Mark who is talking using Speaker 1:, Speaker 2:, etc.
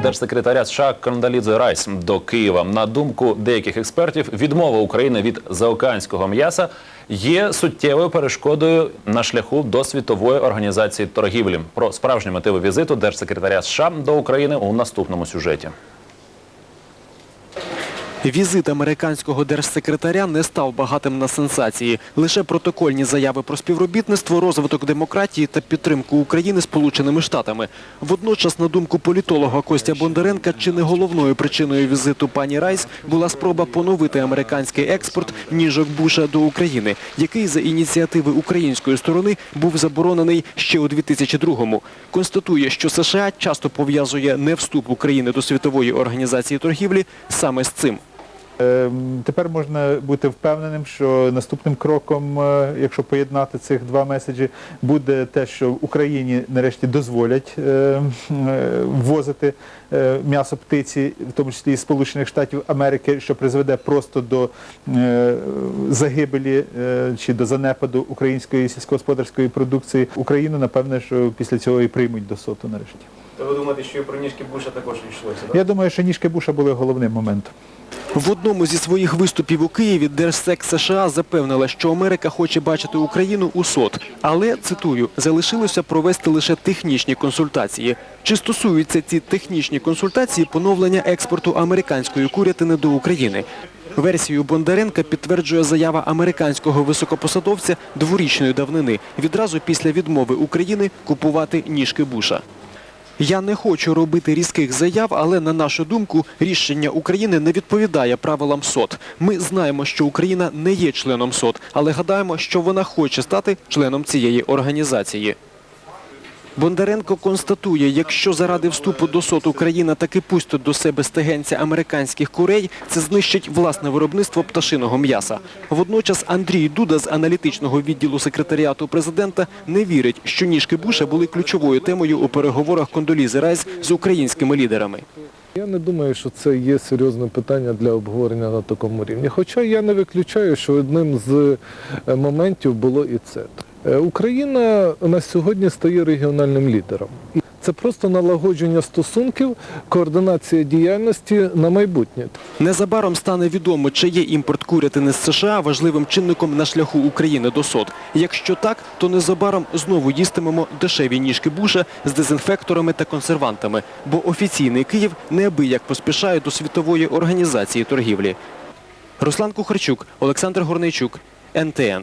Speaker 1: держсекретаря США Кондалідзе Райс до Києва. На думку деяких експертів, відмова України від заокеанського м'яса є суттєвою перешкодою на шляху до світової організації торгівлі. Про справжні мотиви візиту держсекретаря США до України у наступному сюжеті.
Speaker 2: Візит американського держсекретаря не став багатим на сенсації. Лише протокольні заяви про співробітництво, розвиток демократії та підтримку України Сполученими Штатами. Водночас, на думку політолога Костя Бондаренка, чи не головною причиною візиту пані Райс була спроба поновити американський експорт ніжок Буша до України, який за ініціативи української сторони був заборонений ще у 2002-му. Констатує, що США часто пов'язує не вступ України до світової організації торгівлі саме з цим.
Speaker 3: Е, Тепер можна бути впевненим, що наступним кроком, е, якщо поєднати цих два меседжі, буде те, що Україні нарешті дозволять е, е, ввозити м'ясо птиці, в тому числі із Сполучених Штатів Америки, що призведе просто до загибелі чи до занепаду української сільськогосподарської продукції. Україну, напевне, що після цього і приймуть до соту нарешті.
Speaker 4: То ви думаєте, що і про ніжки Буша також йшлося? так?
Speaker 3: Я думаю, що ніжки Буша були головним моментом.
Speaker 2: В одному зі своїх виступів у Києві Держсек США запевнила, що Америка хоче бачити Україну у СОТ. Але, цитую, залишилося провести лише технічні консультації. Чи стосуються ці технічні консультації поновлення експорту американської курятини до України? Версію Бондаренка підтверджує заява американського високопосадовця дворічної давнини відразу після відмови України купувати ніжки Буша. Я не хочу робити різких заяв, але на нашу думку, рішення України не відповідає правилам СОТ. Ми знаємо, що Україна не є членом СОТ, але гадаємо, що вона хоче стати членом цієї організації. Бондаренко констатує, якщо заради вступу до СОТ Україна таки пустить до себе стегенця американських курей, це знищить власне виробництво пташиного м'яса. Водночас Андрій Дуда з аналітичного відділу секретаріату президента не вірить, що ніжки Буша були ключовою темою у переговорах Кондолізи Райс з українськими лідерами.
Speaker 5: Я не думаю, що це є серйозне питання для обговорення на такому рівні. Хоча я не виключаю, що одним з е, моментів було і це. Е, Україна на сьогодні стає регіональним лідером. Це просто налагодження стосунків, координація діяльності на майбутнє.
Speaker 2: Незабаром стане відомо, чи є імпорт курятини з США важливим чинником на шляху України до СОТ. Якщо так, то незабаром знову їстимемо дешеві ніжки буша з дезінфекторами та консервантами, бо офіційний Київ неабияк поспішає до світової організації торгівлі. Руслан Кухарчук, Олександр Горнейчук, НТН.